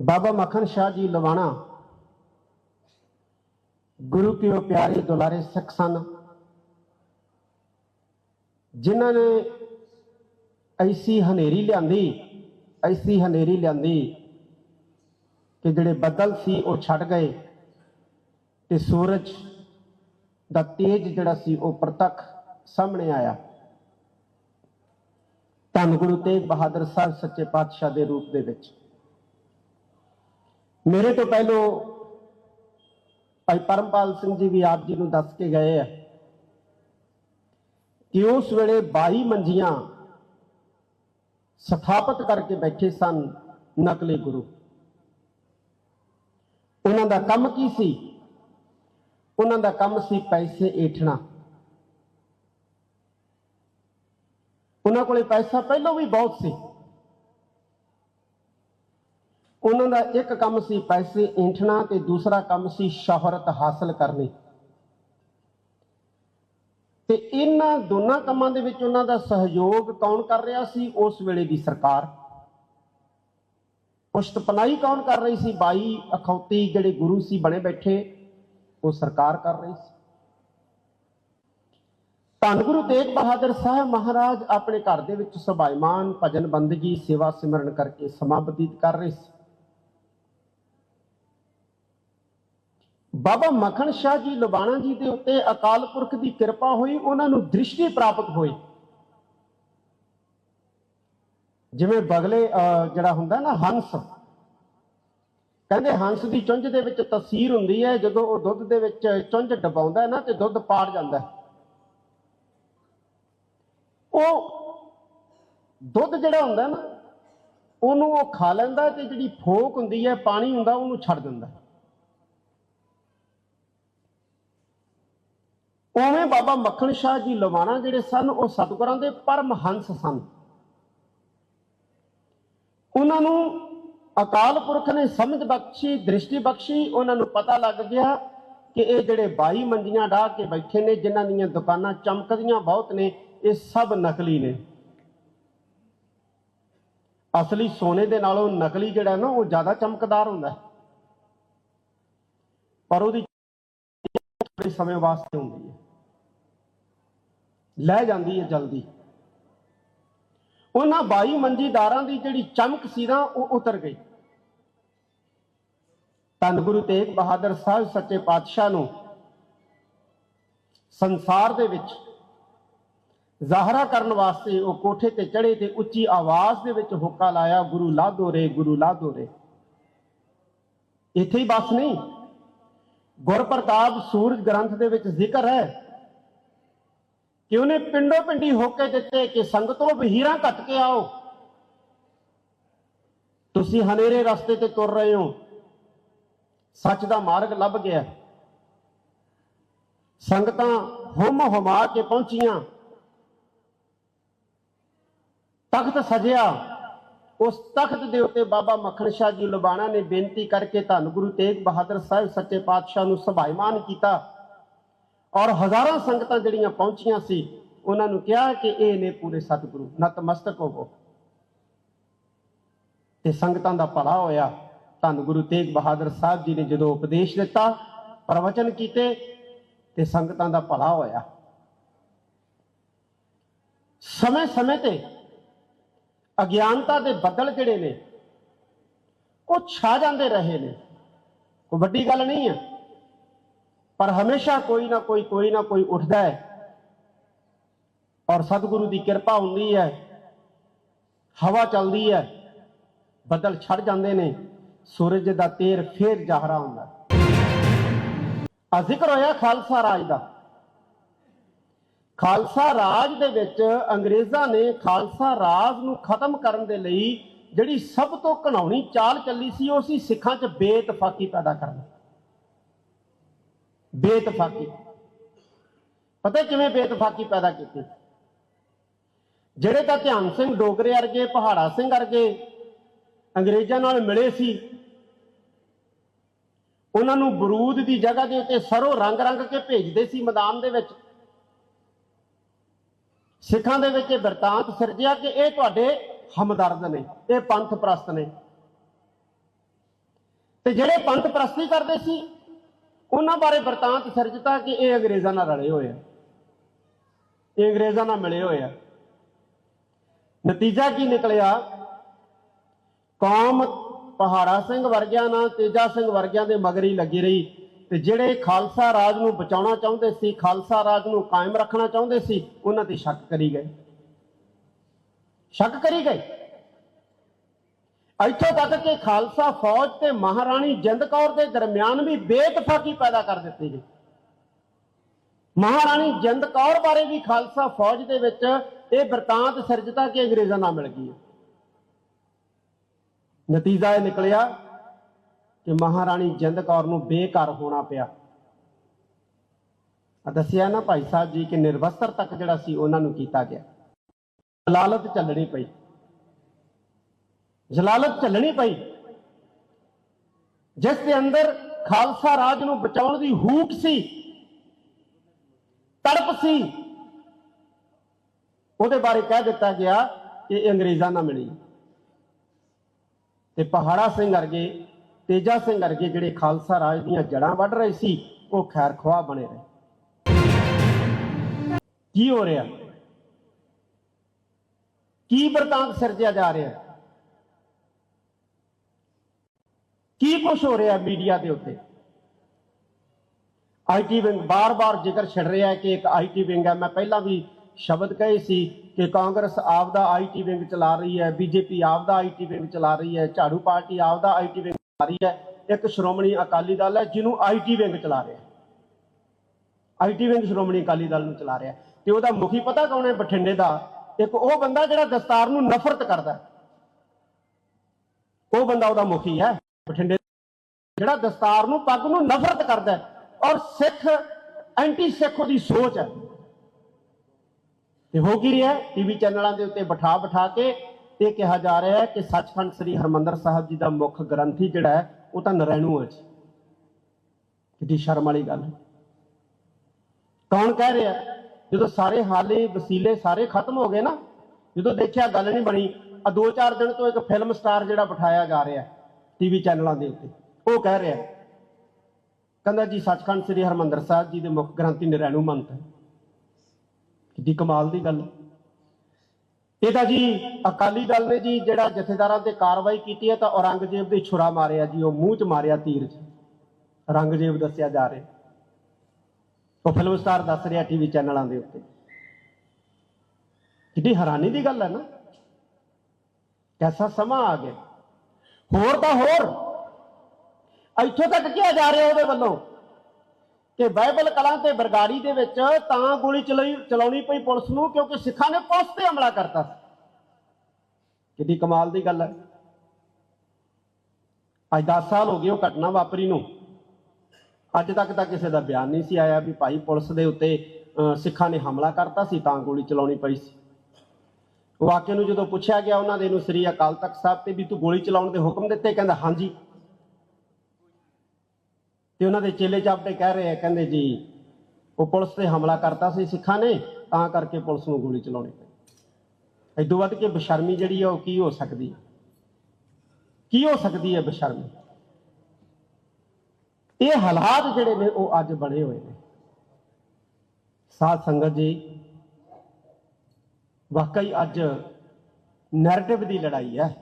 ਬਾਬਾ ਮੱਖਣ ਸ਼ਾਹ ਜੀ ਲਵਾਣਾ। ਗੁਰੂ ਕੀ ਉਹ ਪਿਆਰੇ ਦੁਲਾਰੇ ਸਿੱਖ ਸਨ, ਜਿਨ੍ਹਾਂ ਨੇ ਐਸੀ ਹਨੇਰੀ ਲਿਆਂਦੀ, ਐਸੀ ਹਨੇਰੀ ਲਿਆਂਦੀ ਕਿ ਜਿਹੜੇ ਬੱਦਲ ਸੀ ਉਹ ਛੱਡ ਗਏ ਤੇ ਸੂਰਜ ਦਾ ਤੇਜ ਜਿਹੜਾ ਸੀ ਉਹ ਪ੍ਰਤੱਖ ਸਾਹਮਣੇ ਆਇਆ। ਧੰਨ ਗੁਰੂ ਤੇਗ ਬਹਾਦਰ ਸਾਹਿਬ ਸੱਚੇ ਪਾਤਸ਼ਾਹ ਦੇ ਰੂਪ ਦੇ ਵਿੱਚ। ਮੇਰੇ ਤੋਂ ਪਹਿਲੋਂ ਭਾਈ ਪਰਮਪਾਲ ਸਿੰਘ ਜੀ ਵੀ ਆਪ ਜੀ ਨੂੰ ਦੱਸ ਕੇ ਗਏ ਆ ਕਿ ਉਸ ਵੇਲੇ 22 ਮੰਜੀਆਂ ਸਥਾਪਿਤ ਕਰਕੇ ਬੈਠੇ ਸਨ ਨਕਲੀ ਗੁਰੂ। ਉਹਨਾਂ ਦਾ ਕੰਮ ਕੀ ਸੀ? ਉਹਨਾਂ ਦਾ ਕੰਮ ਸੀ ਪੈਸੇ ਏਠਣਾ। ਉਹਨਾਂ ਕੋਲੇ ਪੈਸਾ ਪਹਿਲਾਂ ਵੀ ਬਹੁਤ ਸੀ। ਉਹਨਾਂ ਦਾ ਇੱਕ ਕੰਮ ਸੀ ਪੈਸੇ ਏਠਣਾ ਤੇ ਦੂਸਰਾ ਕੰਮ ਸੀ ਸ਼ੋਹਰਤ ਹਾਸਲ ਕਰਨੀ। ਤੇ ਇਹਨਾਂ ਦੋਨਾਂ ਕੰਮਾਂ ਦੇ ਵਿੱਚ ਉਹਨਾਂ ਦਾ ਸਹਿਯੋਗ ਕੌਣ ਕਰ ਰਿਹਾ ਸੀ? ਉਸ ਵੇਲੇ ਦੀ ਸਰਕਾਰ। ਪੁਸ਼ਤਪਨਾਈ ਕੌਣ ਕਰ ਰਹੀ ਸੀ? ਬਾਈ ਅਖੌਤੀ ਜਿਹੜੇ ਗੁਰੂ ਸੀ, ਬਣੇ ਬੈਠੇ, ਉਹ ਸਰਕਾਰ ਕਰ ਰਹੀ ਸੀ। ਧੰਨ ਗੁਰੂ ਤੇਗ ਬਹਾਦਰ ਸਾਹਿਬ ਮਹਾਰਾਜ ਆਪਣੇ ਘਰ ਦੇ ਵਿੱਚ ਸੁਭਾਈਮਾਨ ਭਜਨ ਬੰਦਗੀ, ਸੇਵਾ ਸਿਮਰਨ ਕਰਕੇ ਸਮਾਂ ਬਤੀਤ ਕਰ ਰਹੇ ਸੀ। ਬਾਬਾ ਮੱਖਣ ਸ਼ਾਹ ਜੀ ਲੁਬਾਣਾ ਜੀ ਦੇ ਉੱਤੇ ਅਕਾਲ ਪੁਰਖ ਦੀ ਕਿਰਪਾ ਹੋਈ, ਉਹਨਾਂ ਨੂੰ ਦ੍ਰਿਸ਼ਟੀ ਪ੍ਰਾਪਤ ਹੋਈ। ਜਿਵੇਂ ਬਗਲੇ ਜਿਹੜਾ ਹੁੰਦਾ ਨਾ ਹੰਸ, ਕਹਿੰਦੇ ਹੰਸ ਦੀ ਚੁੰਝ ਦੇ ਵਿੱਚ ਤਸਵੀਰ ਹੁੰਦੀ ਹੈ, ਜਦੋਂ ਉਹ ਦੁੱਧ ਦੇ ਵਿੱਚ ਚੁੰਝ ਡਬਾਉਂਦਾ ਹੈ ਨਾ, ਤੇ ਦੁੱਧ ਪਾੜ ਜਾਂਦਾ ਹੈ। ਉਹ ਦੁੱਧ ਜਿਹੜਾ ਹੁੰਦਾ ਨਾ, ਉਹਨੂੰ ਉਹ ਖਾ ਲੈਂਦਾ ਤੇ ਜਿਹੜੀ ਫੋਕ ਹੁੰਦੀ ਹੈ, ਪਾਣੀ ਹੁੰਦਾ, ਉਹਨੂੰ ਛੱਡ ਦਿੰਦਾ ਉਵੇਂ ਬਾਬਾ ਮੱਖਣ ਸ਼ਾਹ ਜੀ ਲਵਾਣਾ ਜਿਹੜੇ ਸਨ, ਉਹ ਸਤਿਗੁਰਾਂ ਦੇ ਪਰਮਹੰਸ ਸਨ। ਉਹਨਾਂ ਨੂੰ ਅਕਾਲ ਪੁਰਖ ਨੇ ਸਮਝ ਬਖਸ਼ੀ, ਦ੍ਰਿਸ਼ਟੀ ਬਖਸ਼ੀ, ਉਹਨਾਂ ਨੂੰ ਪਤਾ ਲੱਗ ਗਿਆ ਕਿ ਇਹ ਜਿਹੜੇ 22 ਮੰਡੀਆਂ ਢਾਹ ਕੇ ਬੈਠੇ ਨੇ, ਜਿਨ੍ਹਾਂ ਦੀਆਂ ਦੁਕਾਨਾਂ ਚਮਕਦੀਆਂ ਬਹੁਤ ਨੇ, ਇਹ ਸਭ ਨਕਲੀ ਨੇ। ਅਸਲੀ ਸੋਨੇ ਦੇ ਨਾਲੋਂ ਨਕਲੀ ਜਿਹੜਾ ਨਾ, ਉਹ ਜ਼ਿਆਦਾ ਚਮਕਦਾਰ ਹੁੰਦਾ ਹੈ। ਪਰ ਉਹਦੀ ਥੋੜੇ ਸਮੇਂ ਵਾਸਤੇ ਹੁੰਦੀ ਹੈ। ਲੈ ਜਾਂਦੀ ਹੈ ਜਲਦੀ। ਉਹਨਾਂ 22 ਮੰਜੀਦਾਰਾਂ ਦੀ ਜਿਹੜੀ ਚਮਕ ਸੀ ਨਾ, ਉਹ ਉਤਰ ਗਈ। ਧੰਨ ਗੁਰੂ ਤੇਗ ਬਹਾਦਰ ਸਾਹਿਬ ਸੱਚੇ ਪਾਤਸ਼ਾਹ ਨੂੰ ਸੰਸਾਰ ਦੇ ਵਿੱਚ ਜ਼ਾਹਰਾ ਕਰਨ ਵਾਸਤੇ ਉਹ ਕੋਠੇ ਤੇ ਚੜੇ ਤੇ ਉੱਚੀ ਆਵਾਜ਼ ਦੇ ਵਿੱਚ ਹੁੱਕਾ ਲਾਇਆ, ਗੁਰੂ ਲਾਧੋ ਰੇ, ਗੁਰੂ ਲਾਧੋ ਰੇ। ਇੱਥੇ ਹੀ ਬਸ ਨਹੀਂ। ਗੁਰਪ੍ਰਤਾਪ ਸੂਰਜ ਗ੍ਰੰਥ ਦੇ ਵਿੱਚ ਜ਼ਿਕਰ ਹੈ ਕਿ ਉਹਨੇ ਪਿੰਡੋਂ ਪਿੰਡੀ ਹੋਕੇ ਦਿੱਤੇ ਕਿ ਸੰਗਤੋਂ ਬਹੀਰਾਂ ਕੱਟ ਕੇ ਆਓ। ਤੁਸੀਂ ਹਨੇਰੇ ਰਸਤੇ ਤੇ ਤੁਰ ਰਹੇ ਹੋ। ਸੱਚ ਦਾ ਮਾਰਗ ਲੱਭ ਗਿਆ। ਸੰਗਤਾਂ ਹੁਮ ਹੁਮਾ ਕੇ ਪਹੁੰਚੀਆਂ। ਤਖਤ ਸਜਿਆ। ਉਸ ਤਖਤ ਦੇ ਉੱਤੇ ਬਾਬਾ ਮੱਖਣ ਸ਼ਾਹ ਜੀ ਲੁਬਾਣਾ ਨੇ ਬੇਨਤੀ ਕਰਕੇ ਧੰਨ ਗੁਰੂ ਤੇਗ ਬਹਾਦਰ ਸਾਹਿਬ ਸੱਚੇ ਪਾਤਸ਼ਾਹ ਨੂੰ ਸਭਾਈਮਾਨ ਕੀਤਾ। ਔਰ ਹਜ਼ਾਰਾਂ ਸੰਗਤਾਂ ਜਿਹੜੀਆਂ ਪਹੁੰਚੀਆਂ ਸੀ, ਉਹਨਾਂ ਨੂੰ ਕਿਹਾ ਕਿ ਇਹ ਨੇ ਪੂਰੇ ਸਤਿਗੁਰੂ, ਨਤਮਸਤਕ ਹੋਵੋ। ਤੇ ਸੰਗਤਾਂ ਦਾ ਭਲਾ ਹੋਇਆ। ਧੰਨ ਗੁਰੂ ਤੇਗ ਬਹਾਦਰ ਸਾਹਿਬ ਜੀ ਨੇ ਜਦੋਂ ਉਪਦੇਸ਼ ਦਿੱਤਾ, ਪ੍ਰਵਚਨ ਕੀਤੇ, ਤੇ ਸੰਗਤਾਂ ਦਾ ਭਲਾ ਹੋਇਆ। ਸਮੇਂ-ਸਮੇਂ ਤੇ ਅਗਿਆਨਤਾ ਦੇ ਬੱਦਲ ਜਿਹੜੇ ਨੇ? ਉਹ ਛਾ ਜਾਂਦੇ ਰਹੇ ਨੇ। ਕੋਈ ਵੱਡੀ ਗੱਲ ਨਹੀਂ ਹੈ। ਪਰ ਹਮੇਸ਼ਾ ਕੋਈ ਨਾ ਕੋਈ ਕੋਈ ਨਾ ਕੋਈ ਉੱਠਦਾ ਹੈ। ਔਰ ਸਤਿਗੁਰੂ ਦੀ ਕਿਰਪਾ ਹੁੰਦੀ ਹੈ। ਹਵਾ ਚੱਲਦੀ ਹੈ। ਬੱਦਲ ਛੱਡ ਜਾਂਦੇ ਨੇ। ਸੂਰਜ ਦਾ ਤੇਰ ਫੇਰ ਜਹਰਾ ਹੁੰਦਾ ਆ ਜ਼ਿਕਰ ਹੋਇਆ ਖਾਲਸਾ ਰਾਜ ਦਾ। ਖਾਲਸਾ ਰਾਜ ਦੇ ਵਿੱਚ ਅੰਗਰੇਜ਼ਾਂ ਨੇ ਖਾਲਸਾ ਰਾਜ ਨੂੰ ਖਤਮ ਕਰਨ ਦੇ ਲਈ ਜਿਹੜੀ ਸਭ ਤੋਂ ਘਣਾਉਣੀ ਚਾਲ ਚੱਲੀ ਸੀ, ਉਹ ਸੀ ਸਿੱਖਾਂ 'ਚ ਬੇਤਫਾਕੀ ਪੈਦਾ ਕਰਨਾ। ਬੇਤਫਾਕੀ ਪਤਾ ਕਿਵੇਂ ਬੇਤਫਾਕੀ ਪੈਦਾ ਕੀਤੀ? ਜਿਹੜੇ ਤਾਂ ਧਿਆਨ ਸਿੰਘ ਡੋਗਰੇ ਵਰਗੇ, ਪਹਾੜਾ ਸਿੰਘ ਵਰਗੇ ਅੰਗਰੇਜ਼ਾਂ ਨਾਲ ਮਿਲੇ ਸੀ, ਉਹਨਾਂ ਨੂੰ ਬਰੂਦ ਦੀ ਜਗ੍ਹਾ ਦੇ ਉੱਤੇ ਸਰੋਂ ਰੰਗ ਰੰਗ ਕੇ ਭੇਜਦੇ ਸੀ ਮੈਦਾਨ ਦੇ ਵਿੱਚ। ਸਿੱਖਾਂ ਦੇ ਵਿੱਚ ਇਹ ਵਰਤਾਂਤ ਸਿਰਜਿਆ ਕਿ ਇਹ ਤੁਹਾਡੇ ਹਮਦਰਦ ਨੇ, ਇਹ ਪੰਥ ਪ੍ਰਸਤ ਨੇ। ਤੇ ਜਿਹੜੇ ਪੰਥ ਪ੍ਰਸਤੀ ਕਰਦੇ ਸੀ ਉਹਨਾਂ ਬਾਰੇ ਵਰਤਾਂਤ ਸਿਰਜਤਾ ਕਿ ਇਹ ਅੰਗਰੇਜ਼ਾਂ ਨਾਲ ਰਲੇ ਹੋਏ ਆ। ਇਹ ਅੰਗਰੇਜ਼ਾਂ ਨਾਲ ਮਿਲੇ ਹੋਏ ਆ। ਨਤੀਜਾ ਕੀ ਨਿਕਲਿਆ? ਕੌਮ ਪਹਾੜਾ ਸਿੰਘ ਵਰਗਿਆਂ ਨਾਲ ਤੇਜਾ ਸਿੰਘ ਵਰਗਿਆਂ ਦੇ ਮਗਰ ਹੀ ਲੱਗੀ ਰਹੀ ਤੇ ਜਿਹੜੇ ਖਾਲਸਾ ਰਾਜ ਨੂੰ ਬਚਾਉਣਾ ਚਾਹੁੰਦੇ ਸੀ, ਖਾਲਸਾ ਰਾਜ ਨੂੰ ਕਾਇਮ ਰੱਖਣਾ ਚਾਹੁੰਦੇ ਸੀ, ਉਹਨਾਂ ਤੇ ਸ਼ੱਕ ਕਰੀ ਗਏ। ਸ਼ੱਕ ਕਰੀ ਗਏ? ਇੱਥੋਂ ਤੱਕ ਕਿ ਖਾਲਸਾ ਫੌਜ ਤੇ ਮਹਾਰਾਣੀ ਜਿੰਦ ਕੌਰ ਦੇ ਦਰਮਿਆਨ ਵੀ ਬੇਤਫਾਕੀ ਪੈਦਾ ਕਰ ਦਿੱਤੀ ਗਈ। ਮਹਾਰਾਣੀ ਜਿੰਦ ਕੌਰ ਬਾਰੇ ਵੀ ਖਾਲਸਾ ਫੌਜ ਦੇ ਵਿੱਚ ਇਹ ਵਰਤਾਂਤ ਸਿਰਜਤਾ ਕਿ ਅੰਗਰੇਜ਼ਾਂ ਨਾਲ ਮਿਲ ਗਈ ਨਤੀਜਾ ਇਹ ਨਿਕਲਿਆ ਕਿ ਮਹਾਰਾਣੀ ਜਿੰਦ ਕੌਰ ਨੂੰ ਬੇਘਰ ਹੋਣਾ ਪਿਆ। ਆ ਦੱਸਿਆ ਨਾ ਭਾਈ ਸਾਹਿਬ ਜੀ ਕਿ ਨਿਰਵਸਤਰ ਤੱਕ ਜਿਹੜਾ ਸੀ ਉਹਨਾਂ ਨੂੰ ਕੀਤਾ ਗਿਆ। ਜਲਾਲਤ ਚੱਲਣੀ ਪਈ। ਜਲਾਲਤ ਝੱਲਣੀ ਪਈ। ਜਿਸ ਦੇ ਅੰਦਰ ਖਾਲਸਾ ਰਾਜ ਨੂੰ ਬਚਾਉਣ ਦੀ ਹੂਕ ਸੀ, ਤੜਪ ਸੀ, ਉਹਦੇ ਬਾਰੇ ਕਹਿ ਦਿੱਤਾ ਗਿਆ ਕਿ ਇਹ ਅੰਗਰੇਜ਼ਾਂ ਨਾਲ ਮਿਲੀ। ਤੇ ਪਹਾੜਾ ਸਿੰਘ ਵਰਗੇ, ਤੇਜਾ ਸਿੰਘ ਵਰਗੇ ਜਿਹੜੇ ਖਾਲਸਾ ਰਾਜ ਦੀਆਂ ਜੜਾਂ ਵੱਢ ਰਹੇ ਸੀ, ਉਹ ਖੈਰ ਖਵਾ ਬਣੇ ਰਹੇ। ਕੀ ਹੋ ਰਿਹਾ? ਕੀ ਵਰਤਾਂਤ ਸਿਰਜਿਆ ਜਾ ਰਿਹਾ? ਕੀ ਕੁਝ ਹੋ ਰਿਹਾ ਮੀਡੀਆ ਦੇ ਉੱਤੇ? ਆਈਟੀ ਵਿੰਗ ਬਾਰ-ਬਾਰ ਜ਼ਿਕਰ ਛਿੜ ਰਿਹਾ ਹੈ ਕਿ ਇੱਕ ਆਈਟੀ ਵਿੰਗ ਹੈ। ਮੈਂ ਪਹਿਲਾਂ ਵੀ ਸ਼ਬਦ ਕਹੇ ਸੀ ਕਿ ਕਾਂਗਰਸ ਆਪ ਦਾ ਆਈਟੀ ਵਿੰਗ ਚਲਾ ਰਹੀ ਹੈ ਬੀਜੇਪੀ ਆਪ ਦਾ ਆਈਟੀ ਵਿੰਗ ਚਲਾ ਰਹੀ ਹੈ, ਝਾੜੂ ਪਾਰਟੀ ਆਪ ਦਾ ਆਈਟੀ ਵਿੰਗ ਚਲਾ ਰਹੀ ਹੈ। ਇੱਕ ਸ਼੍ਰੋਮਣੀ ਅਕਾਲੀ ਦਲ ਹੈ ਜਿਹਨੂੰ ਆਈਟੀ ਵਿੰਗ ਚਲਾ ਰਿਹਾ ਆਈਟੀ ਵਿੰਗ ਸ਼੍ਰੋਮਣੀ ਅਕਾਲੀ ਦਲ ਨੂੰ ਚਲਾ ਰਿਹਾ ਤੇ ਉਹਦਾ ਮੁਖੀ ਪਤਾ ਕੌਣ ਹੈ? ਬਠਿੰਡੇ ਦਾ। ਇੱਕ ਉਹ ਬੰਦਾ ਜਿਹੜਾ ਦਸਤਾਰ ਨੂੰ ਨਫ਼ਰਤ ਕਰਦਾ ਉਹ ਬੰਦਾ ਉਹਦਾ ਮੁਖੀ ਹੈ। ਬਠਿੰਡੇ ਜਿਹੜਾ ਦਸਤਾਰ ਨੂੰ ਪੱਗ ਨੂੰ ਨਫ਼ਰਤ ਕਰਦਾ ਔਰ ਸਿੱਖ ਐਂਟੀ ਸਿੱਖ ਉਹਦੀ ਸੋਚ ਹੈ। ਤੇ ਹੋ ਕੀ ਰਿਹਾ ਟੀਵੀ ਚੈਨਲਾਂ ਦੇ ਉੱਤੇ ਬਿਠਾ ਬਿਠਾ ਕੇ ਇਹ ਕਿਹਾ ਜਾ ਰਿਹਾ ਹੈ ਕਿ ਸੱਚਖੰਡ ਸ੍ਰੀ ਹਰਮੰਦਰ ਸਾਹਿਬ ਜੀ ਦਾ ਮੁੱਖ ਗ੍ਰੰਥੀ ਜਿਹੜਾ ਹੈ, ਉਹ ਤਾਂ ਨਰੈਣੂ ਹੈ ਜੀ। ਕਿੱਡੀ ਸ਼ਰਮ ਵਾਲੀ ਗੱਲ ਕੌਣ ਕਹਿ ਰਿਹਾ ਜਦੋਂ ਸਾਰੇ ਹਾਲੇ ਵਸੀਲੇ ਸਾਰੇ ਖਤਮ ਹੋ ਗਏ ਨਾ, ਜਦੋਂ ਦੇਖਿਆ ਗੱਲ ਨਹੀਂ ਬਣੀ ਆ ਦੋ ਚਾਰ ਦਿਨ ਤੋਂ ਇੱਕ ਫਿਲਮ ਸਟਾਰ ਜਿਹੜਾ ਬਿਠਾਇਆ ਜਾ ਰਿਹਾ ਟੀਵੀ ਚੈਨਲਾਂ ਦੇ ਉੱਤੇ। ਉਹ ਕਹਿ ਰਿਹਾ ਕਹਿੰਦਾ ਜੀ, ਸੱਚਖੰਡ ਸ੍ਰੀ ਹਰਮੰਦਰ ਸਾਹਿਬ ਜੀ ਦੇ ਮੁੱਖ ਗ੍ਰੰਥੀ ਨਰੈਣੂ ਮੰਤ ਹੈ। ਕਿੱਡੀ ਕਮਾਲ ਦੀ ਗੱਲ ਇਹ ਤਾਂ ਜੀ ਅਕਾਲੀ ਦਲ ਨੇ ਜੀ ਜਿਹੜਾ ਜਥੇਦਾਰਾਂ ਤੇ ਕਾਰਵਾਈ ਕੀਤੀ ਹੈ ਤਾਂ ਔਰੰਗਜ਼ੇਬ ਦੇ ਛੁਰਾ ਮਾਰਿਆ ਜੀ, ਉਹ ਮੂੰਹ 'ਚ ਮਾਰਿਆ ਤੀਰ 'ਚ। ਔਰੰਗਜ਼ੇਬ ਦੱਸਿਆ ਜਾ ਰਿਹਾ ਉਹ ਫਿਲਮ ਸਟਾਰ ਦੱਸ ਰਿਹਾ ਟੀਵੀ ਚੈਨਲਾਂ ਦੇ ਉੱਤੇ। ਕਿੱਡੀ ਹੈਰਾਨੀ ਦੀ ਗੱਲ ਹੈ ਨਾ। ਕੈਸਾ ਸਮਾਂ ਆ ਗਿਆ। ਹੋਰ ਤਾਂ ਹੋਰ। ਇੱਥੋਂ ਤੱਕ ਕਿਹਾ ਜਾ ਰਿਹਾ ਉਹਦੇ ਵੱਲੋਂ ਕਿ ਬਾਈਬਲ ਕਲਾਂ ਤੇ ਬਰਗਾੜੀ ਦੇ ਵਿੱਚ ਤਾਂ ਗੋਲੀ ਚਲਾਈ ਚਲਾਉਣੀ ਪਈ ਪੁਲਿਸ ਨੂੰ ਕਿਉਂਕਿ ਸਿੱਖਾਂ ਨੇ ਪੁਲਿਸ ਤੇ ਹਮਲਾ ਕਰਤਾ ਸੀ। ਕਿੱਡੀ ਕਮਾਲ ਦੀ ਗੱਲ ਹੈ। ਅੱਜ 10 ਸਾਲ ਹੋ ਗਏ ਉਹ ਘਟਨਾ ਵਾਪਰੀ ਨੂੰ। ਅੱਜ ਤੱਕ ਤਾਂ ਕਿਸੇ ਦਾ ਬਿਆਨ ਨਹੀਂ ਸੀ ਆਇਆ ਵੀ ਭਾਈ ਪੁਲਿਸ ਦੇ ਉੱਤੇ ਅਹ, ਸਿੱਖਾਂ ਨੇ ਹਮਲਾ ਕਰਤਾ ਸੀ ਤਾਂ ਗੋਲੀ ਚਲਾਉਣੀ ਪਈ ਸੀ। ਵਾਕਿਆ ਨੂੰ ਜਦੋਂ ਪੁੱਛਿਆ ਗਿਆ ਉਹਨਾਂ ਦੇ ਨੂੰ ਸ੍ਰੀ ਅਕਾਲ ਤਖਤ ਸਾਹਿਬ ਤੇ ਵੀ ਤੂੰ ਗੋਲੀ ਚਲਾਉਣ ਦੇ ਹੁਕਮ ਦਿੱਤੇ, ਕਹਿੰਦਾ ਹਾਂਜੀ। ਤੇ ਉਹਨਾਂ ਦੇ ਚੇਲੇ ਚਾਪਟੇ ਕਹਿ ਰਹੇ ਆ, ਕਹਿੰਦੇ ਜੀ, ਉਹ ਪੁਲਿਸ ਤੇ ਹਮਲਾ ਕਰਤਾ ਸੀ ਸਿੱਖਾਂ ਨੇ, ਤਾਂ ਕਰਕੇ ਪੁਲਿਸ ਨੂੰ ਗੋਲੀ ਚਲਾਉਣੀ ਪਈ। ਇਦੋਂ ਵੱਧ ਕੇ ਬਸ਼ਰਮੀ ਜਿਹੜੀ ਆ, ਉਹ ਕੀ ਹੋ ਸਕਦੀ ਹੈ ਕੀ ਹੋ ਸਕਦੀ ਹੈ ਬਸ਼ਰਮੀ? ਇਹ ਹਾਲਾਤ ਜਿਹੜੇ ਨੇ, ਉਹ ਅੱਜ ਬਣੇ ਹੋਏ ਨੇ। ਸਾਧ ਸੰਗਤ ਜੀ ਵਾਕਈ ਅੱਜ ਨੈਰੇਟਿਵ ਦੀ ਲੜਾਈ ਹੈ।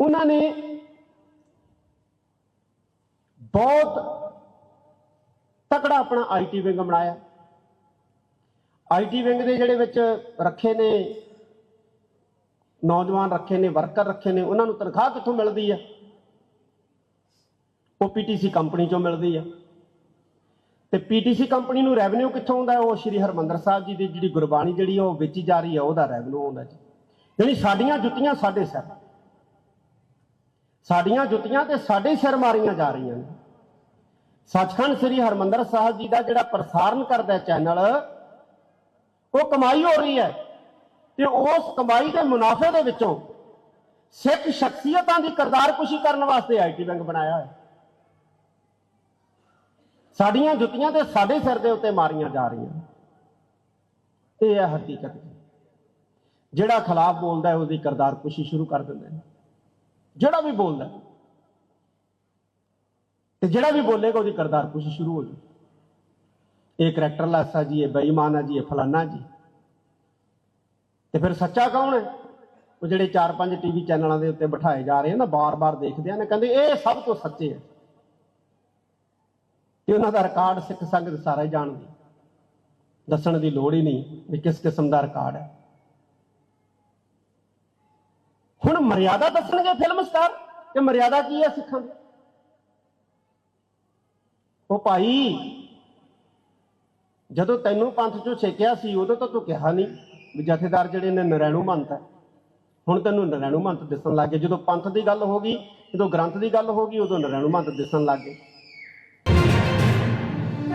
ਉਹਨਾਂ ਨੇ ਬਹੁਤ ਤਕੜਾ ਆਪਣਾ ਆਈਟੀ ਵਿੰਗ ਬਣਾਇਆ। ਆਈਟੀ ਵਿੰਗ ਦੇ ਜਿਹੜੇ ਵਿੱਚ ਰੱਖੇ ਨੇ, ਨੌਜਵਾਨ ਰੱਖੇ ਨੇ ਵਰਕਰ ਰੱਖੇ ਨੇ, ਉਹਨਾਂ ਨੂੰ ਤਨਖਾਹ ਕਿੱਥੋਂ ਮਿਲਦੀ ਹੈ? ਉਹ ਪੀਟੀਸੀ ਕੰਪਨੀ ਚੋਂ ਮਿਲਦੀ ਹੈ। ਤੇ ਪੀਟੀਸੀ ਕੰਪਨੀ ਨੂੰ ਰੈਵਨਿਊ ਕਿੱਥੋਂ ਆਉਂਦਾ ਉਹ ਸ਼੍ਰੀ ਹਰਮੰਦਰ ਸਾਹਿਬ ਜੀ ਦੀ ਜਿਹੜੀ ਗੁਰਬਾਣੀ ਜਿਹੜੀ ਆ ਉਹ ਵੇਚੀ ਜਾ ਰਹੀ ਹੈ, ਉਹਦਾ ਰੈਵਨਿਊ ਆਉਂਦਾ ਜੀ। ਯਾਨੀ ਸਾਡੀਆਂ ਜੁੱਤੀਆਂ ਸਾਡੇ ਸਿਰ। ਸਾਡੀਆਂ ਜੁੱਤੀਆਂ ਤੇ ਸਾਡੇ ਸਿਰ ਮਾਰੀਆਂ ਜਾ ਰਹੀਆਂ ਨੇ। ਸੱਚਖੰਡ ਸ੍ਰੀ ਹਰਮੰਦਰ ਸਾਹਿਬ ਜੀ ਦਾ ਜਿਹੜਾ ਪ੍ਰਸਾਰਣ ਕਰਦਾ ਚੈਨਲ, ਉਹ ਕਮਾਈ ਹੋ ਰਹੀ ਹੈ ਤੇ ਉਸ ਕਮਾਈ ਦੇ ਮੁਨਾਫੇ ਦੇ ਵਿੱਚੋਂ ਸਿੱਖ ਸ਼ਖਸੀਅਤਾਂ ਦੀ ਕਰਤਾਰਕੁਸ਼ੀ ਕਰਨ ਵਾਸਤੇ ਆਈਟੀ ਬੈਂਕ ਬਣਾਇਆ ਹੋਇਆ। ਸਾਡੀਆਂ ਜੁੱਤੀਆਂ ਤੇ ਸਾਡੇ ਸਿਰ ਦੇ ਉੱਤੇ ਮਾਰੀਆਂ ਜਾ ਰਹੀਆਂ। ਇਹ ਹੈ ਹਕੀਕਤ। ਜਿਹੜਾ ਖਿਲਾਫ ਬੋਲਦਾ ਹੈ, ਉਹਦੀ ਕਰਤਾਰਕੁਸ਼ੀ ਸ਼ੁਰੂ ਕਰ ਦਿੰਦੇ ਨੇ। ਜਿਹੜਾ ਵੀ ਬੋਲਦਾ ਤੇ ਜਿਹੜਾ ਵੀ ਬੋਲੇਗਾ, ਉਹਦੀ ਕਰਤਾਰ ਕੁਸ਼ੀ ਸ਼ੁਰੂ ਹੋ ਜੂ ਇਹ ਕਰੈਕਟਰਲੈਸ ਆ ਜੀ, ਇਹ ਬੇਈਮਾਨ ਆ ਜੀ, ਇਹ ਫਲਾਨਾ ਜੀ। ਤੇ ਫਿਰ ਸੱਚਾ ਕੌਣ ਹੈ? ਉਹ ਜਿਹੜੇ 4-5 ਟੀਵੀ ਚੈਨਲਾਂ ਦੇ ਉੱਤੇ ਬਿਠਾਏ ਜਾ ਰਹੇ ਆ ਨਾ, ਬਾਰ-ਬਾਰ ਦੇਖਦੇ ਆ ਨਾ, ਕਹਿੰਦੇ ਇਹ ਸਭ ਤੋਂ ਸੱਚੇ ਆ। ਤੇ ਉਹਨਾਂ ਦਾ ਰਿਕਾਰਡ ਸਿੱਖ ਸੰਗਤ ਸਾਰਾ ਹੀ ਜਾਣਦੀ, ਦੱਸਣ ਦੀ ਲੋੜ ਹੀ ਨਹੀਂ ਵੀ ਕਿਸ ਕਿਸਮ ਦਾ ਰਿਕਾਰਡ ਹੈ। ਹੁਣ ਮਰਿਆਦਾ ਦੱਸਣਗੇ ਫਿਲਮ ਸਟਾਰ ਕਿ ਮਰਿਆਦਾ ਕੀ ਹੈ ਸਿੱਖਾਂ ਦੀ? ਉਹ ਭਾਈ, ਜਦੋਂ ਤੈਨੂੰ ਪੰਥ ਚੋਂ ਛੇਕਿਆ ਸੀ, ਉਦੋਂ ਤਾਂ ਤੂੰ ਕਿਹਾ ਨਹੀਂ ਵੀ ਜਥੇਦਾਰ ਜਿਹੜੇ ਨੇ ਨਰੈਣੂ ਮੰਤ ਹੈ। ਹੁਣ ਤੈਨੂੰ ਨਰੈਣੂ ਮੰਤ ਦਿਸਣ ਲੱਗ ਗਏ। ਜਦੋਂ ਪੰਥ ਦੀ ਗੱਲ ਹੋ ਗਈ, ਜਦੋਂ ਗ੍ਰੰਥ ਦੀ ਗੱਲ ਹੋ ਗਈ, ਉਦੋਂ ਨਰੈਣੂ ਮੰਤ ਦਿਸਣ ਲੱਗ ਗਏ।